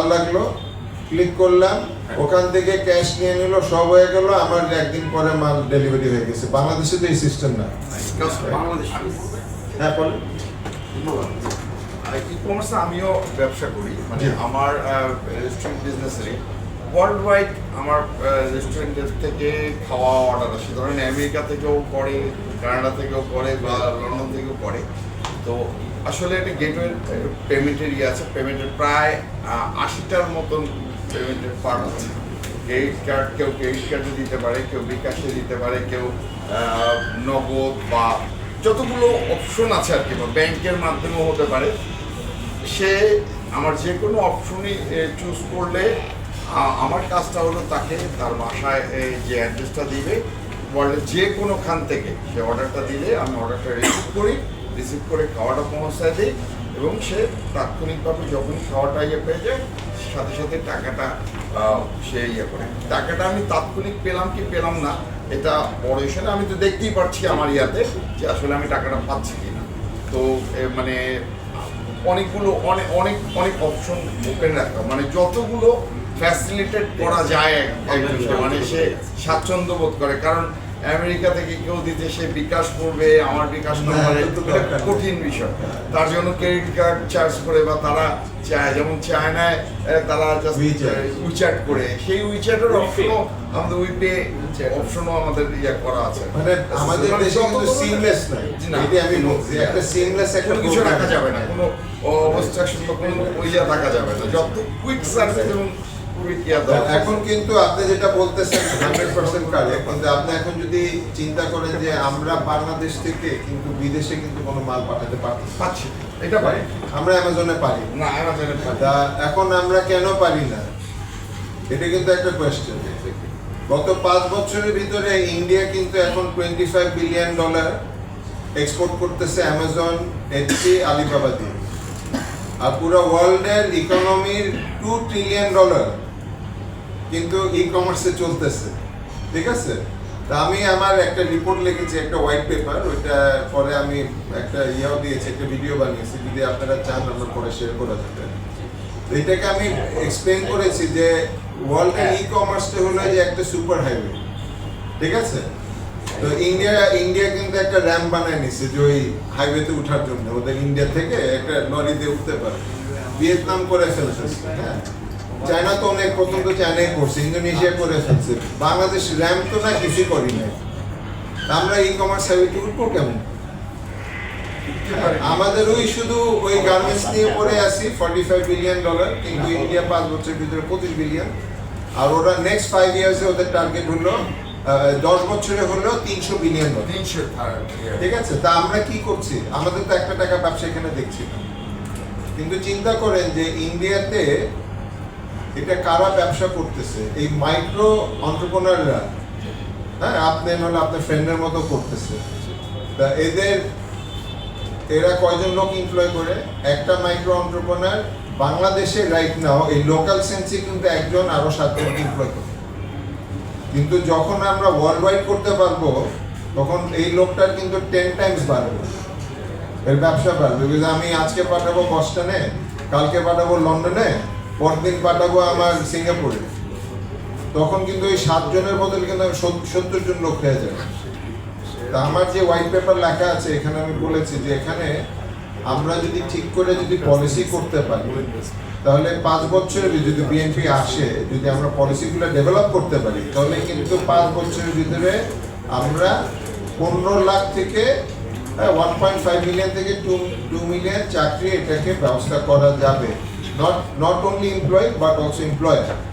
ভালো লাগল ক্লিক করলাম ওখান থেকে ক্যাশ নিয়ে নিল সব হয়ে গেল আমার একদিন পরে মাল ডেলিভারি হয়ে গেছে। বাংলাদেশে তো এই সিস্টেম না। হ্যাঁ বলেন। ই কমার্সে আমিও ব্যবসা করি। মানে। আমার রেস্টুরেন্ট বিজনেসেরই ওয়ার্ল্ড ওয়াইড আমার রেস্টুরেন্টের থেকে খাওয়া অর্ডার আসে। ধরেন আমেরিকা থেকেও করে কানাডা থেকেও করে বা লন্ডন থেকেও করে। তো আসলে একটা গেটওয়ে পেমেন্টের ইয়ে আছে পেমেন্টের প্রায় আশিটার মতন পেমেন্টের পার্ট আছে। ক্রেডিট কার্ড কেউ ক্রেডিট কার্ডে দিতে পারে, কেউ বিকাশে দিতে পারে, কেউ নগদ বা যতগুলো অপশন আছে আর কি, বা ব্যাংকের মাধ্যমেও হতে পারে। সে আমার যে কোনো অপশনই চুজ করলে আমার কাজটা হলো তাকে তার বাসায় যে অ্যাড্রেসটা দিবে ওয়ার্ল্ডের যে কোনোখান থেকে সে অর্ডারটা দিলে আমি অর্ডারটা রিসিভ করি। রিসিভ করে খাওয়াটা পৌঁছায় দিই এবং সে তাৎক্ষণিকভাবে যখন খাওয়াটা ইয়ে পেয়ে যায়, সাথে সাথে টাকাটা সে ইয়ে করে। টাকাটা আমি তাৎক্ষণিক পেলাম কি পেলাম না, এটা বড় ইস্যু আমি তো দেখতেই পাচ্ছি আমার ইয়াতে যে আসলে আমি টাকাটা পাচ্ছি কিনা তো মানে অনেকগুলো অনেক অনেক অনেক অপশন ওপেন রাখা। মানে যতগুলো ফ্যাসিলিটেট করা যায় মানে সে স্বাচ্ছন্দ্য বোধ করে। কারণ আমেরিকা থেকে কেউ দিতে সে বিকাশ করবে আমার বিকাশ নম্বরে নেই। কঠিন বিষয়। তার জন্য ক্রেডিট কার্ড চার্জ করে বা তারা চায় যেমন চায়নায় তারা উইচ্যাট করে। সেই উইচ্যাটের অপশনও আমাদের উইপে অপশনও আমাদের ইয়ে করা আছে। মানে আমাদের মানে দেশে কিন্তু সিমলেস নাই। এটি আমি বলছি একটা সিমলেস একটা কোনো কিছু। রাখা যাবে না কোনো অবস্ট্রাকশন বা কোনো ইয়া রাখা যাবে না। যত কুইক সার্ভিস এবং এখন কিন্তু আপনি যেটা বলতেছেন হান্ড্রেড পার্সেন্ট কারেক্ট কিন্তু আপনি এখন যদি চিন্তা করেন যে আমরা বাংলাদেশ থেকে কিন্তু বিদেশে কিন্তু কোনো মাল পাঠাতে এটা পারি। আমরা অ্যামাজনে পারি। না অ্যামাজনে তা এখন আমরা কেন পারি না? এটা কিন্তু একটা কোয়েশ্চেন গত পাঁচ বছরের ভিতরে ইন্ডিয়া কিন্তু এখন twenty five billion dollar export করতেছে অ্যামাজন এইচপি আলিবাবা দিয়ে। আর পুরো ওয়ার্ল্ডের ইকোনমির টু ট্রিলিয়ন ডলার কিন্তু ই কমার্সে চলতেছে। ঠিক আছে? তা আমি আমার একটা রিপোর্ট লিখেছি, একটা হোয়াইট পেপার ওইটা পরে আমি একটা ইয়েও দিয়েছি, একটা ভিডিও বানিয়েছি, যদি আপনারা চান আমরা পরে শেয়ার করা যাবে। তো এটাকে আমি এক্সপ্লেন করেছি যে ওয়ার্ল্ডের ই কমার্সটা হলো যে একটা সুপার হাইওয়ে ঠিক আছে? তো ইন্ডিয়া ইন্ডিয়া কিন্তু একটা র্যাম বানায় নিছে যে ওই হাইওয়েতে ওঠার জন্য। ওদের ইন্ডিয়া থেকে একটা লরিতে উঠতে পারে। ভিয়েতনাম করে ফেলছে হ্যাঁ? চায়না তো অনেক প্রথম তো চায়নাই করছে ইন্দোনেশিয়া করে ফেলছে। বাংলাদেশ র্যাম তো না কিছু করি নাই। আমরা ই কমার্স হাইওয়েতে উঠবো কেমন? আমাদের ওই শুধু ওই গার্মেন্টস নিয়ে পড়ে আসি ফর্টি ফাইভ বিলিয়ন ডলার কিন্তু ইন্ডিয়া পাঁচ বছরের ভিতরে পঁচিশ বিলিয়ন আর ওরা নেক্সট ফাইভ ইয়ার্সে ওদের টার্গেট হলো দশ বছরে হলো তিনশো বিলিয়ন ডলার তিনশো ঠিক আছে? তা আমরা কি করছি? আমাদের তো একটা টাকা ব্যবসা এখানে দেখছি না। কিন্তু চিন্তা করেন যে ইন্ডিয়াতে এটা কারা ব্যবসা করতেছে? এই মাইক্রো অন্টারপ্রনাররা হ্যাঁ আপনি নাহলে আপনার ফ্রেন্ডের মতো করতেছে। তা এদের, এরা কয়জন লোক এমপ্লয় করে? একটা মাইক্রো অন্টারপ্রনার বাংলাদেশে রাইট নাও এই লোকাল সেন্সে কিন্তু একজন আরও সাতজন এমপ্লয় করে। কিন্তু যখন আমরা ওয়ার্ল্ড ওয়াইড করতে পারব, তখন এই লোকটার কিন্তু টেন টাইমস বাড়বে। এর ব্যবসা বাড়বে। আমি আজকে পাঠাবো বস্টনে কালকে পাঠাবো লন্ডনে পরদিন পাঠাবো আমার সিঙ্গাপুরে। তখন কিন্তু ওই সাতজনের বদলে কিন্তু আমি সত্তর জন লোক হয়ে যাবে। তা আমার যে হোয়াইট পেপার লেখা আছে, এখানে আমি বলেছি যে এখানে আমরা যদি ঠিক করে যদি পলিসি করতে পারি, তাহলে পাঁচ বছরের ভিতরে যদি বিএনপি আসে, যদি আমরা পলিসিগুলো ডেভেলপ করতে পারি, তাহলে কিন্তু পাঁচ বছরের ভিতরে আমরা পনেরো লাখ থেকে ওয়ান পয়েন্ট ফাইভ মিলিয়ন থেকে টু টু মিলিয়ন চাকরি এটাকে ব্যবস্থা করা যাবে। not, not only employee but also employer.